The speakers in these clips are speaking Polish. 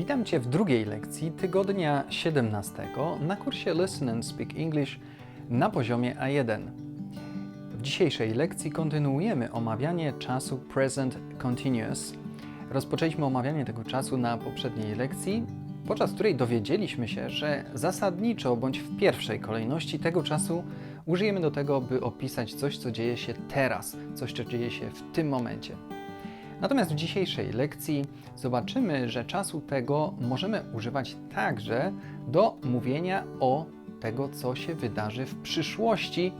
Witam Cię w drugiej lekcji tygodnia 17 na kursie Listen and Speak English na poziomie A1. W dzisiejszej lekcji kontynuujemy omawianie czasu present continuous. Rozpoczęliśmy omawianie tego czasu na poprzedniej lekcji, podczas której dowiedzieliśmy się, że zasadniczo bądź w pierwszej kolejności tego czasu użyjemy do tego, by opisać coś, co dzieje się teraz, coś, co dzieje się w tym momencie. Natomiast w dzisiejszej lekcji zobaczymy, że czasu tego możemy używać także do mówienia o tego, co się wydarzy w przyszłości,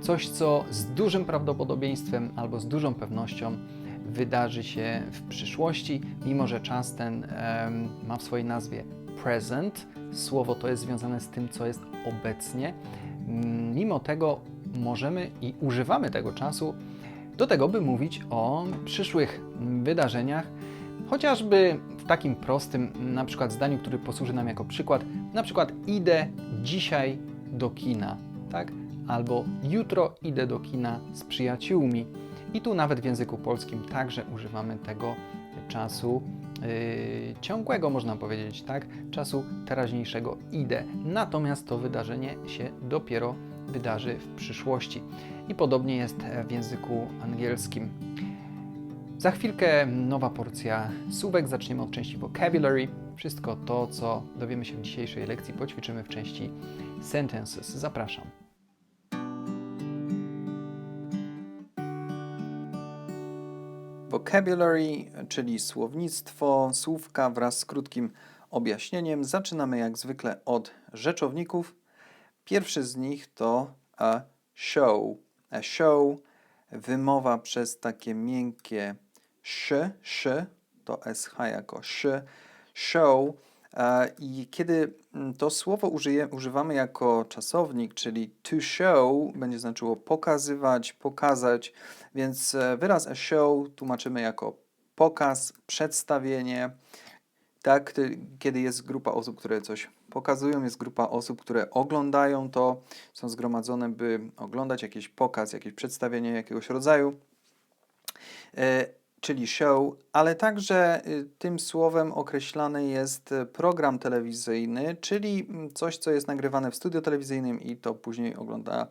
coś, co z dużym prawdopodobieństwem albo z dużą pewnością wydarzy się w przyszłości, mimo że czas ten em, ma w swojej nazwie present. Słowo to jest związane z tym, co jest obecnie. Mimo tego możemy i używamy tego czasu do tego, by mówić o przyszłych wydarzeniach, chociażby w takim prostym, na przykład zdaniu, który posłuży nam jako przykład, na przykład idę dzisiaj do kina, tak? Albo jutro idę do kina z przyjaciółmi. I tu nawet w języku polskim także używamy tego czasu yy, ciągłego, można powiedzieć, tak? Czasu teraźniejszego idę. Natomiast to wydarzenie się dopiero wydarzy w przyszłości. I podobnie jest w języku angielskim. Za chwilkę nowa porcja słówek. Zaczniemy od części vocabulary. Wszystko to, co dowiemy się w dzisiejszej lekcji, poćwiczymy w części sentences. Zapraszam. Vocabulary, czyli słownictwo, słówka wraz z krótkim objaśnieniem. Zaczynamy jak zwykle od rzeczowników. Pierwszy z nich to a show. Show, wymowa przez takie miękkie sz, sz, to sh jako sz, show. I kiedy mm, to słowo użyje, używamy jako czasownik, czyli to show, będzie znaczyło pokazywać, pokazać, więc e, wyraz a show tłumaczymy jako pokaz, przedstawienie. Tak, kiedy jest grupa osób, które coś pokazują, jest grupa osób, które oglądają to, są zgromadzone, by oglądać jakiś pokaz, jakieś przedstawienie jakiegoś rodzaju, e, czyli show, ale także y, tym słowem określany jest e, program telewizyjny, czyli mm, coś, co jest nagrywane w studio telewizyjnym i to później ogląda,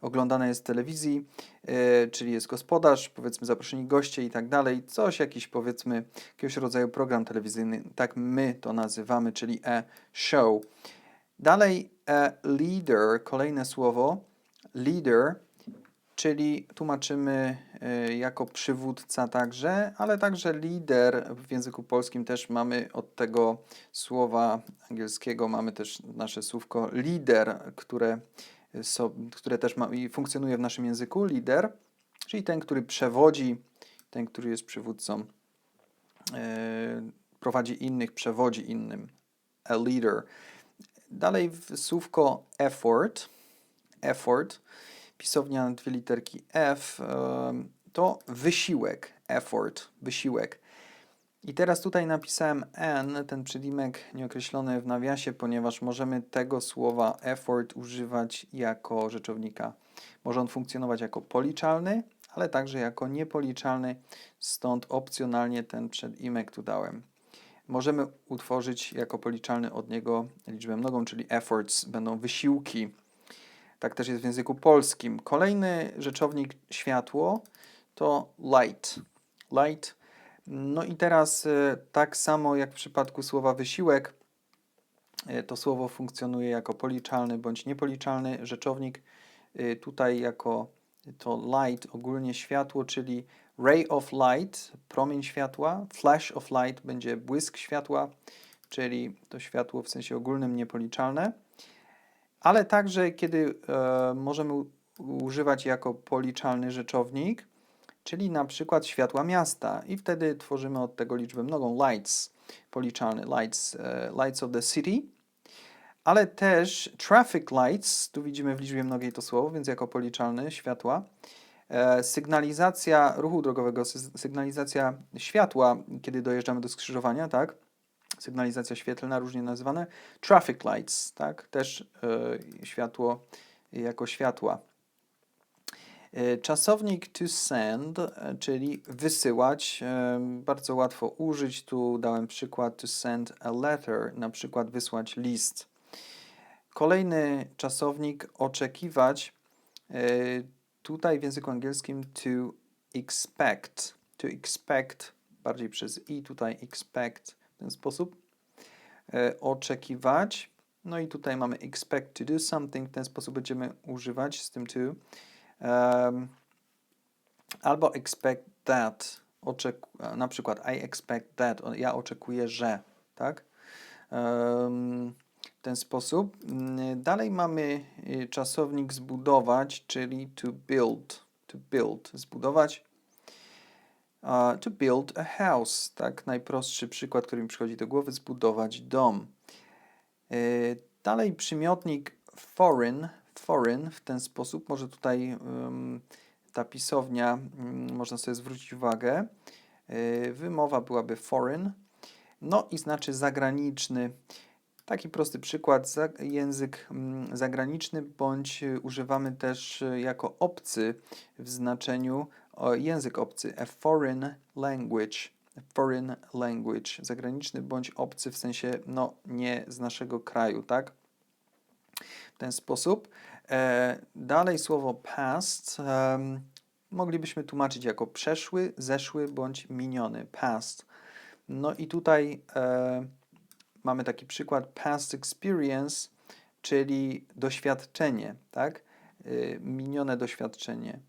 oglądane jest w telewizji, e, czyli jest gospodarz, powiedzmy zaproszeni goście i tak dalej, coś jakiś powiedzmy jakiegoś rodzaju program telewizyjny, tak my to nazywamy, czyli a show. Dalej a leader, kolejne słowo, leader, czyli tłumaczymy y, jako przywódca także, ale także lider w języku polskim też mamy od tego słowa angielskiego mamy też nasze słówko lider, które, so, które też ma, i funkcjonuje w naszym języku, lider, czyli ten, który przewodzi, ten, który jest przywódcą, y, prowadzi innych, przewodzi innym, a leader. Dalej słówko effort, effort, pisownia dwie literki F, em, to wysiłek, effort, wysiłek. I teraz tutaj napisałem N, ten przedzimek nieokreślony w nawiasie, ponieważ możemy tego słowa effort używać jako rzeczownika. Może on funkcjonować jako policzalny, ale także jako niepoliczalny, stąd opcjonalnie ten przedimek tu dałem. Możemy utworzyć jako policzalny od niego liczbę mnogą, czyli efforts, będą wysiłki. Tak też jest w języku polskim. Kolejny rzeczownik światło to light. Light. No i teraz e, tak samo jak w przypadku słowa wysiłek, e, to słowo funkcjonuje jako policzalny bądź niepoliczalny rzeczownik. E, Tutaj jako to light, ogólnie światło, czyli ray of light, promień światła, flash of light będzie błysk światła, czyli to światło w sensie ogólnym niepoliczalne ale także kiedy e, możemy używać jako policzalny rzeczownik, czyli na przykład światła miasta. I wtedy tworzymy od tego liczbę mnogą. Lights, policzalny lights, e, lights of the city, ale też traffic lights, tu widzimy w liczbie mnogiej to słowo, więc jako policzalny światła, e, sygnalizacja ruchu drogowego, sy- sygnalizacja światła, kiedy dojeżdżamy do skrzyżowania, tak? sygnalizacja świetlna, różnie nazywane, traffic lights, tak, też e, światło jako światła. E, Czasownik to send, e, czyli wysyłać, e, bardzo łatwo użyć. Tu dałem przykład to send a letter, na przykład wysłać list. Kolejny czasownik oczekiwać, tutaj w języku angielskim to expect. To expect, bardziej przez i, tutaj expect w ten sposób. Oczekiwać. No i tutaj mamy expect to do something, w ten sposób będziemy używać z tym to. Um, albo expect that, oczeku- na przykład I expect that, ja oczekuję, że, tak? Em, w ten sposób. Mm, Dalej mamy y, czasownik zbudować, czyli to build, to build, zbudować. Uh, to build a house, tak? Najprostszy przykład, który mi przychodzi do głowy, zbudować dom. Y, Dalej przymiotnik foreign, foreign w ten sposób, może tutaj ta pisownia, można sobie zwrócić uwagę, Y, wymowa byłaby foreign, no i znaczy zagraniczny. Taki prosty przykład, język zagraniczny, bądź y, używamy też y, jako obcy w znaczeniu język obcy, a foreign language. Foreign language, zagraniczny bądź obcy w sensie no nie z naszego kraju, tak? W ten sposób. E, dalej słowo past moglibyśmy tłumaczyć jako przeszły, zeszły bądź miniony, past. No i tutaj e, mamy taki przykład past experience, czyli doświadczenie, tak? Y, Minione doświadczenie,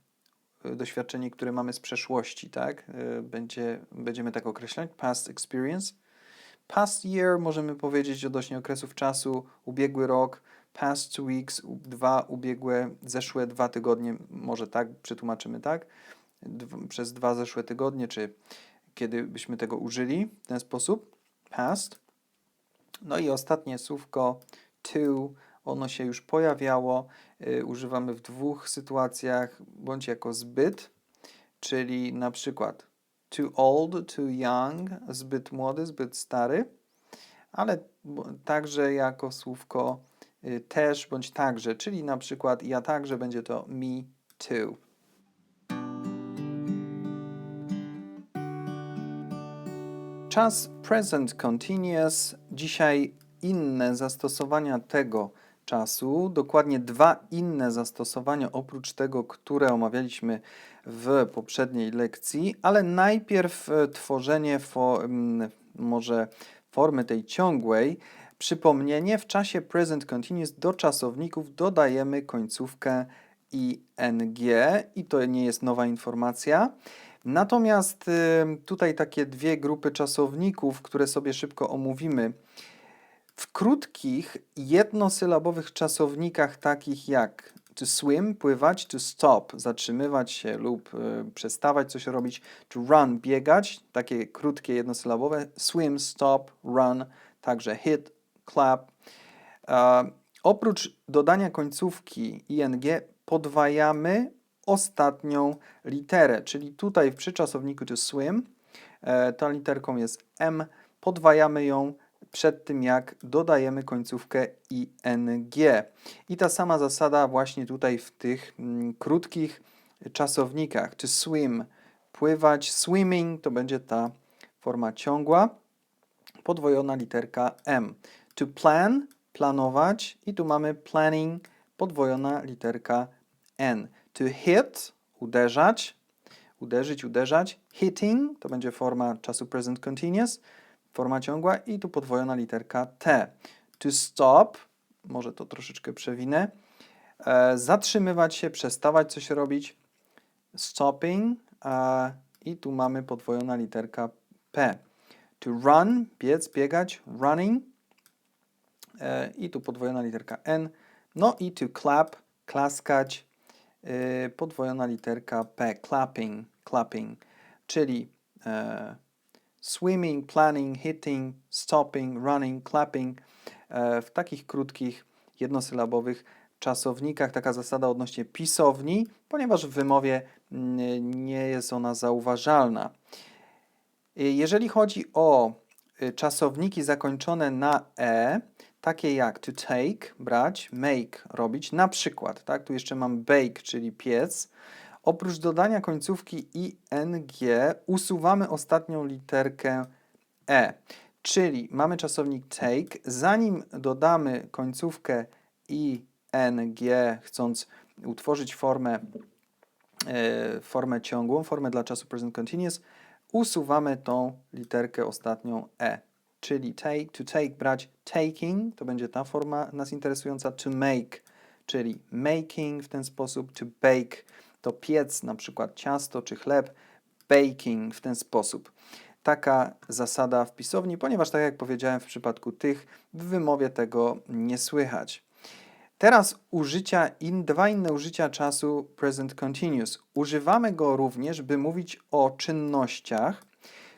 doświadczenie, które mamy z przeszłości, tak? Będzie, będziemy tak określać, past experience. Past year możemy powiedzieć odnośnie okresów czasu, ubiegły rok, past two weeks, dwa ubiegłe, zeszłe dwa tygodnie, może tak przetłumaczymy, tak? Dw- przez dwa zeszłe tygodnie, czy kiedy byśmy tego użyli w ten sposób, past. No i ostatnie słówko to, ono się już pojawiało, y, używamy w dwóch sytuacjach, bądź jako zbyt, czyli na przykład too old, too young, zbyt młody, zbyt stary, ale także jako słówko y, też bądź także, czyli na przykład ja także będzie to me too. Czas present continuous. Dzisiaj inne zastosowania tego czasu, dokładnie dwa inne zastosowania oprócz tego, które omawialiśmy w poprzedniej lekcji, ale najpierw e, tworzenie fo, mm, może formy tej ciągłej. Przypomnienie, w czasie present continuous do czasowników dodajemy końcówkę ing i to nie jest nowa informacja. Natomiast y, tutaj takie dwie grupy czasowników, które sobie szybko omówimy. W krótkich, jednosylabowych czasownikach takich jak to swim, pływać, to stop, zatrzymywać się lub y, przestawać coś robić, to run, biegać, takie krótkie, jednosylabowe, swim, stop, run, także hit, clap. E, oprócz dodania końcówki ing podwajamy ostatnią literę, czyli tutaj przy czasowniku to swim, e, tą literką jest m, podwajamy ją przed tym, jak dodajemy końcówkę ing. I ta sama zasada właśnie tutaj w tych mm, krótkich czasownikach. To swim, pływać, swimming to będzie ta forma ciągła, podwojona literka m. To plan, planować i tu mamy planning, podwojona literka n. To hit, uderzać, uderzyć, uderzać. Hitting to będzie forma czasu present continuous, forma ciągła i tu podwojona literka T. To stop, może to troszeczkę przewinę, e, zatrzymywać się, przestawać coś robić. Stopping e, i tu mamy podwojona literka P. To run, biec, biegać, running e, i tu podwojona literka N. No i to clap, klaskać, e, podwojona literka P, clapping, clapping, czyli e, swimming, planning, hitting, stopping, running, clapping. E, w takich krótkich, jednosylabowych czasownikach taka zasada odnośnie pisowni, ponieważ w wymowie mm, nie jest ona zauważalna. Y, Jeżeli chodzi o y, czasowniki zakończone na e, takie jak to take, brać, make, robić, na przykład, tak, tu jeszcze mam bake, czyli piec, Oprócz dodania końcówki ing usuwamy ostatnią literkę e, czyli mamy czasownik take, zanim dodamy końcówkę ing, chcąc utworzyć formę, e, formę ciągłą, formę dla czasu present continuous, usuwamy tą literkę ostatnią e, czyli take, to take brać taking, to będzie ta forma nas interesująca, to make, czyli making w ten sposób, to bake, to piec na przykład ciasto czy chleb, baking w ten sposób. Taka zasada w pisowni, ponieważ tak jak powiedziałem w przypadku tych, w wymowie tego nie słychać. Teraz użycia in, dwa inne użycia czasu present continuous. Używamy go również, by mówić o czynnościach,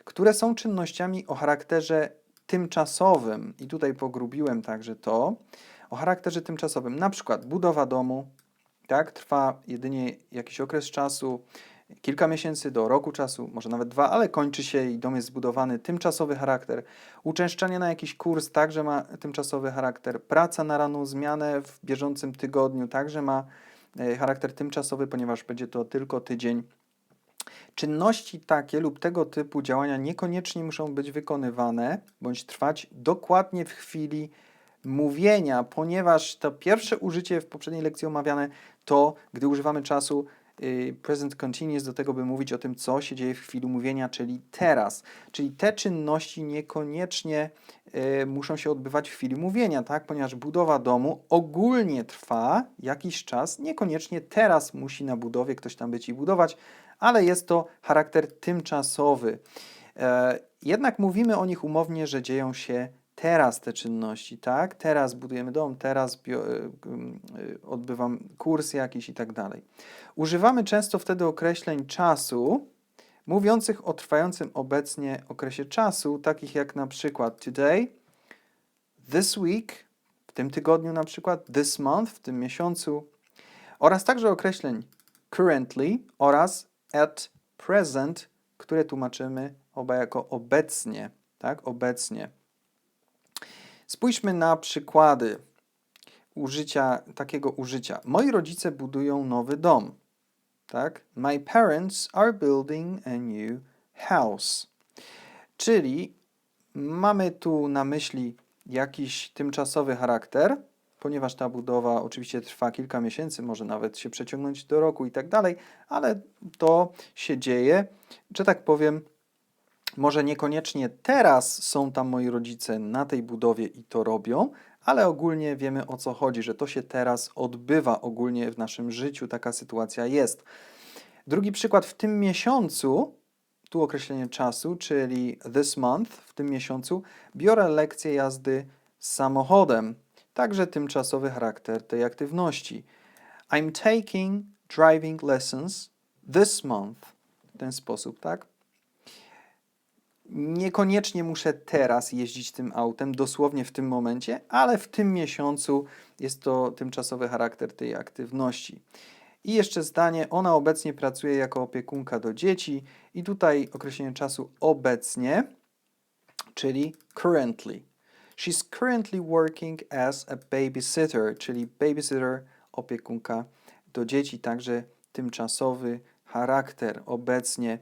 które są czynnościami o charakterze tymczasowym. I tutaj pogrubiłem także to. O charakterze tymczasowym, na przykład budowa domu, tak, trwa jedynie jakiś okres czasu, kilka miesięcy do roku czasu, może nawet dwa, ale kończy się i dom jest zbudowany, tymczasowy charakter. Uczęszczanie na jakiś kurs także ma tymczasowy charakter. Praca na raną zmianę w bieżącym tygodniu także ma e, charakter tymczasowy, ponieważ będzie to tylko tydzień. Czynności takie lub tego typu działania niekoniecznie muszą być wykonywane bądź trwać dokładnie w chwili mówienia, ponieważ to pierwsze użycie w poprzedniej lekcji omawiane to, gdy używamy czasu y, present continuous do tego, by mówić o tym, co się dzieje w chwili mówienia, czyli teraz. Czyli te czynności niekoniecznie y, muszą się odbywać w chwili mówienia, tak? Ponieważ budowa domu ogólnie trwa jakiś czas, niekoniecznie teraz musi na budowie ktoś tam być i budować, ale jest to charakter tymczasowy. E, jednak mówimy o nich umownie, że dzieją się teraz te czynności, tak? Teraz budujemy dom, teraz y, y, odbywam kurs jakiś i tak dalej. Używamy często wtedy określeń czasu, mówiących o trwającym obecnie okresie czasu, takich jak na przykład today, this week, w tym tygodniu na przykład, this month, w tym miesiącu, oraz także określeń currently oraz at present, które tłumaczymy oba jako obecnie, tak? Obecnie. Spójrzmy na przykłady użycia, takiego użycia. Moi rodzice budują nowy dom. Tak? My parents are building a new house. Czyli mamy tu na myśli jakiś tymczasowy charakter, ponieważ ta budowa oczywiście trwa kilka miesięcy, może nawet się przeciągnąć do roku i tak dalej, ale to się dzieje, że tak powiem, może niekoniecznie teraz są tam moi rodzice na tej budowie i to robią, ale ogólnie wiemy o co chodzi, że to się teraz odbywa ogólnie w naszym życiu, taka sytuacja jest. Drugi przykład w tym miesiącu, tu określenie czasu, czyli this month, w tym miesiącu, biorę lekcję jazdy samochodem. Także tymczasowy charakter tej aktywności. I'm taking driving lessons this month. W ten sposób, tak? Niekoniecznie muszę teraz jeździć tym autem, dosłownie w tym momencie, ale w tym miesiącu jest to tymczasowy charakter tej aktywności. I jeszcze zdanie, ona obecnie pracuje jako opiekunka do dzieci i tutaj określenie czasu obecnie, czyli currently. She's currently working as a babysitter, czyli babysitter, opiekunka do dzieci, także tymczasowy charakter obecnie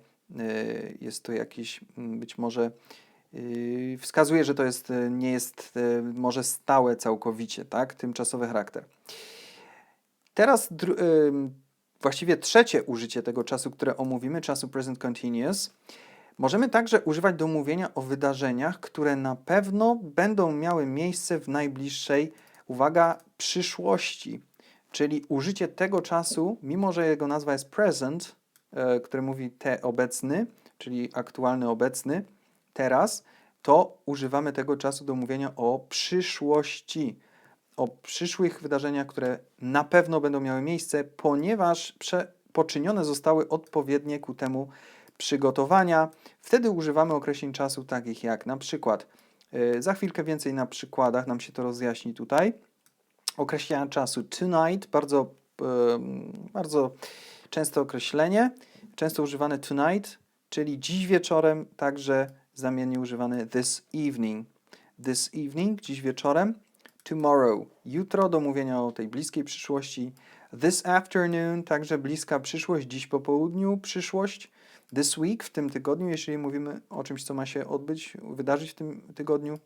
jest to jakiś mm, być może y, wskazuje, że to jest, y, nie jest może stałe całkowicie, tak? Tymczasowy charakter. Teraz właściwie trzecie użycie tego czasu, które omówimy, czasu present continuous, możemy także używać do mówienia o wydarzeniach, które na pewno będą miały miejsce w najbliższej, uwaga, przyszłości. Czyli użycie tego czasu, mimo że jego nazwa jest present, który mówi te obecny, czyli aktualny obecny, teraz, to używamy tego czasu do mówienia o przyszłości, o przyszłych wydarzeniach, które na pewno będą miały miejsce, ponieważ prze, poczynione zostały odpowiednie ku temu przygotowania. Wtedy używamy określeń czasu takich jak na przykład, yy, za chwilkę więcej na przykładach nam się to rozjaśni tutaj. Określenia czasu tonight, bardzo, yy, bardzo częste określenie, często używane tonight, czyli dziś wieczorem, także zamiennie używane this evening. This evening, dziś wieczorem. Tomorrow, jutro, do mówienia o tej bliskiej przyszłości. This afternoon, także bliska przyszłość, dziś po południu, przyszłość. This week, w tym tygodniu, jeśli mówimy o czymś, co ma się odbyć, wydarzyć w tym tygodniu.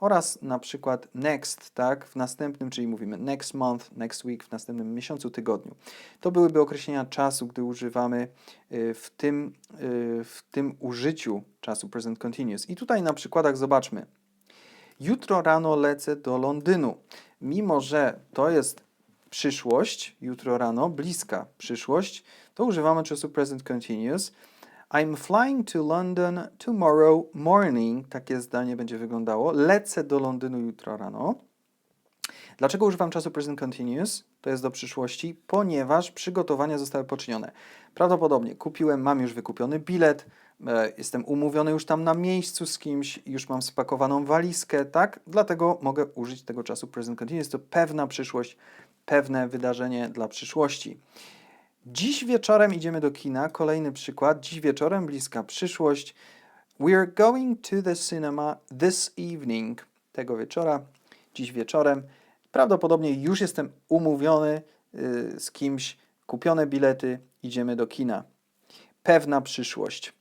Oraz na przykład next, tak, w następnym, czyli mówimy next month, next week, w następnym miesiącu, tygodniu. To byłyby określenia czasu, gdy używamy y, w tym, y, w tym użyciu czasu present continuous. I tutaj na przykładach zobaczmy. Jutro rano lecę do Londynu. Mimo, że to jest przyszłość, jutro rano, bliska przyszłość, to używamy czasu present continuous. I'm flying to London tomorrow morning. Takie zdanie będzie wyglądało. Lecę do Londynu jutro rano. Dlaczego używam czasu present continuous? To jest do przyszłości, ponieważ przygotowania zostały poczynione. Prawdopodobnie kupiłem, mam już wykupiony bilet, e, jestem umówiony już tam na miejscu z kimś, już mam spakowaną walizkę, tak? Dlatego mogę użyć tego czasu present continuous. To pewna przyszłość, pewne wydarzenie dla przyszłości. Dziś wieczorem idziemy do kina. Kolejny przykład. Dziś wieczorem, bliska przyszłość. We're going to the cinema this evening. Tego wieczora, dziś wieczorem. Prawdopodobnie już jestem umówiony y, z kimś, kupione bilety, idziemy do kina. Pewna przyszłość.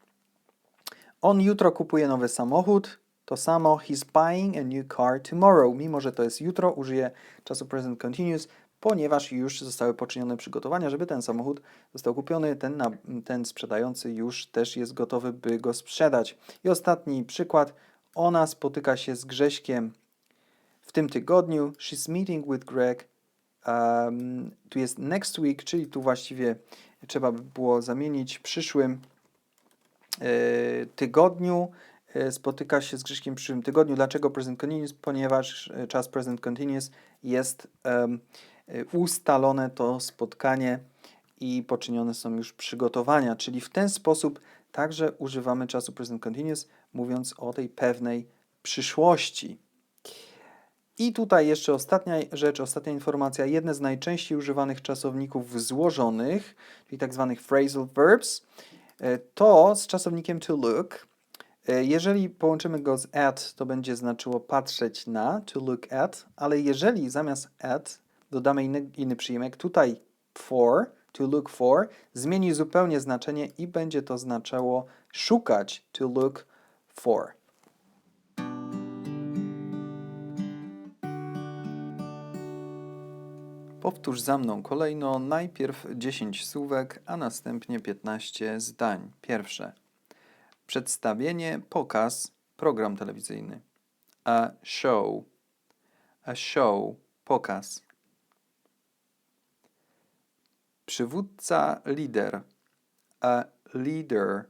On jutro kupuje nowy samochód. To samo, he's buying a new car tomorrow. Mimo, że to jest jutro, użyję czasu present continuous, ponieważ już zostały poczynione przygotowania, żeby ten samochód został kupiony, ten, na, ten sprzedający już też jest gotowy, by go sprzedać. I ostatni przykład. Ona spotyka się z Grześkiem w tym tygodniu. She's meeting with Greg. Um, tu jest next week, czyli tu właściwie trzeba by było zamienić przyszłym e, tygodniu. E, spotyka się z Grześkiem w przyszłym tygodniu. Dlaczego present continuous? Ponieważ e, czas present continuous jest um, ustalone to spotkanie i poczynione są już przygotowania, czyli w ten sposób także używamy czasu present continuous, mówiąc o tej pewnej przyszłości. I tutaj jeszcze ostatnia rzecz, ostatnia informacja. Jedne z najczęściej używanych czasowników złożonych, czyli tak zwanych phrasal verbs, e, to z czasownikiem to look. E, jeżeli połączymy go z at, to będzie znaczyło patrzeć na, to look at, ale jeżeli zamiast at dodamy inny, inny tutaj for, to look for, zmieni zupełnie znaczenie i będzie to znaczało szukać, to look for. Powtórz za mną kolejno najpierw 10 słówek, a następnie 15 zdań. Pierwsze. Przedstawienie, pokaz, program telewizyjny. A show. A show, pokaz. Przywódca, lider. A leader.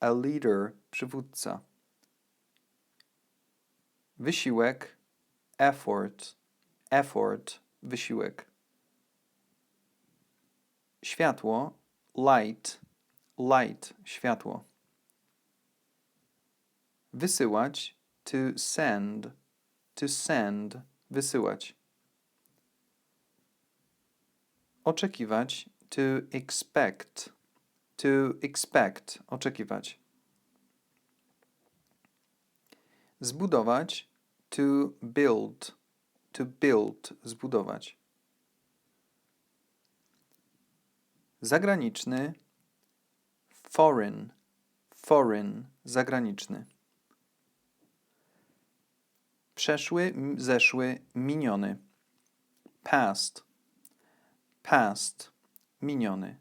A leader, przywódca. Wysiłek, effort. Effort, wysiłek. Światło, light. Light, światło. Wysyłać, to send. To send, wysyłać. Oczekiwać, to expect. To expect, oczekiwać. Zbudować, to build. To build, zbudować. Zagraniczny, foreign. Foreign, zagraniczny. Przeszły, zeszły, miniony. Past. Past. Miniony.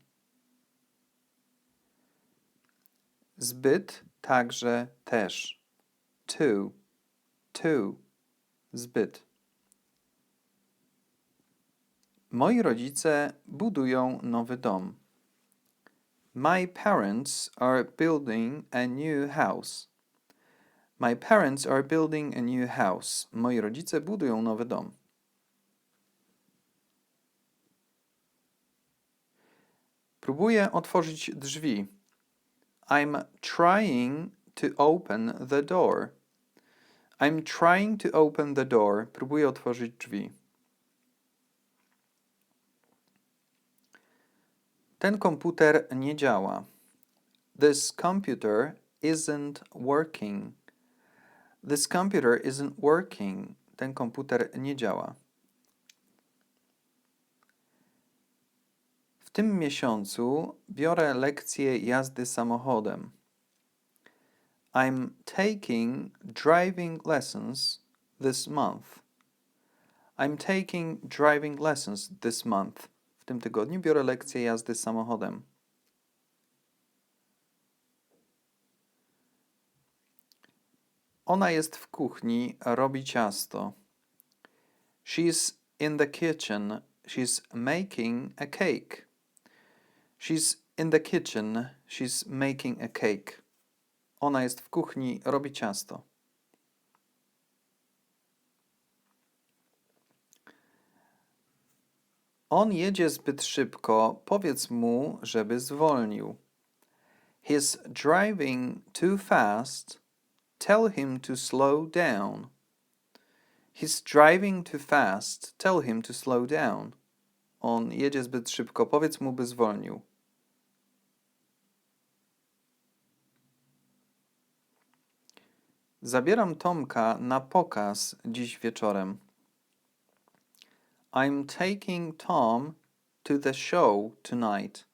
Zbyt, także, też. Too. Too. Zbyt. Moi rodzice budują nowy dom. My parents are building a new house. My parents are building a new house. Moi rodzice budują nowy dom. Próbuję otworzyć drzwi. I'm trying to open the door. I'm trying to open the door. Próbuję otworzyć drzwi. Ten komputer nie działa. This computer isn't working. This computer isn't working. Ten komputer nie działa. Tym miesiącu biorę lekcję jazdy samochodem. I'm taking driving lessons this month. I'm taking driving lessons this month. W tym tygodniu biorę lekcję jazdy samochodem. Ona jest w kuchni, robi ciasto. She's in the kitchen. She's making a cake. She's in the kitchen. She's making a cake. Ona jest w kuchni, robi ciasto. On jedzie zbyt szybko. Powiedz mu, żeby zwolnił. He's driving too fast. Tell him to slow down. He's driving too fast. Tell him to slow down. On jedzie zbyt szybko. Powiedz mu, by zwolnił. Zabieram Tomka na pokaz dziś wieczorem. I'm taking Tom to the show tonight.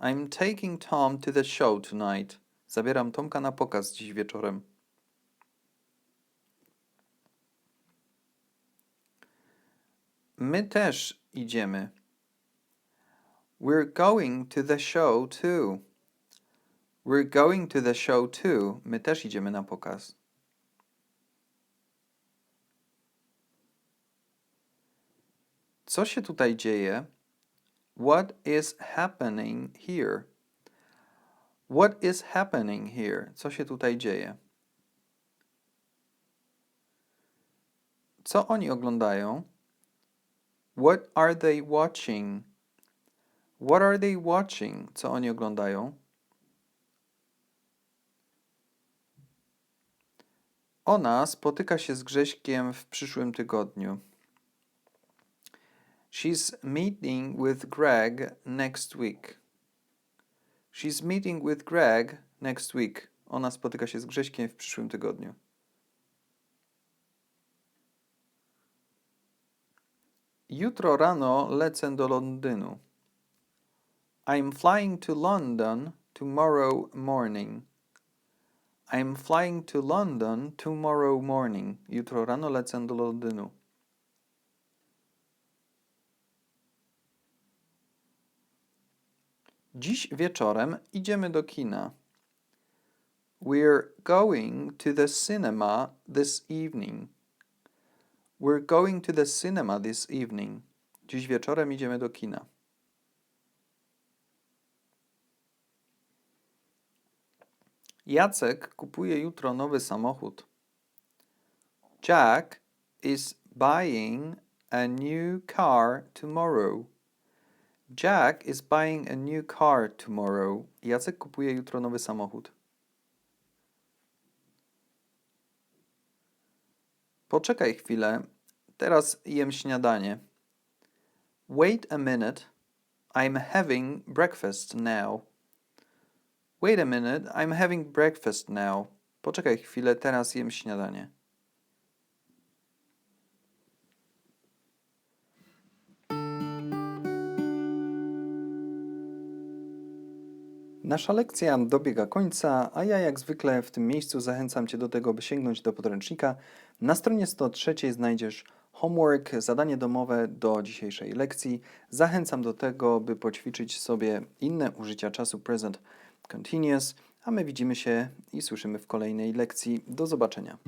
I'm taking Tom to the show tonight. Zabieram Tomka na pokaz dziś wieczorem. My też idziemy. We're going to the show too. We're going to the show too. My też idziemy na pokaz. Co się tutaj dzieje? What is happening here? What is happening here? Co się tutaj dzieje? Co oni oglądają? What are they watching? What are they watching? Co oni oglądają? Ona spotyka się z Grześkiem w przyszłym tygodniu. She's meeting with Greg next week. She's meeting with Greg next week. Ona spotyka się z Grześkiem w przyszłym tygodniu. Jutro rano lecę do Londynu. I'm flying to London tomorrow morning. I'm flying to London tomorrow morning. Jutro rano lecę do Londynu. Dziś wieczorem idziemy do kina. We're going to the cinema this evening. We're going to the cinema this evening. Dziś wieczorem idziemy do kina. Jacek kupuje jutro nowy samochód. Jack is buying a new car tomorrow. Jack is buying a new car tomorrow. Jacek kupuje jutro nowy samochód. Poczekaj chwilę. Teraz jem śniadanie. Wait a minute. I'm having breakfast now. Wait a minute. I'm having breakfast now. Poczekaj chwilę. Teraz jem śniadanie. Nasza lekcja dobiega końca, a ja jak zwykle w tym miejscu zachęcam Cię do tego, by sięgnąć do podręcznika. Na stronie 103 znajdziesz homework, zadanie domowe do dzisiejszej lekcji. Zachęcam do tego, by poćwiczyć sobie inne użycia czasu present continuous, a my widzimy się i słyszymy w kolejnej lekcji. Do zobaczenia.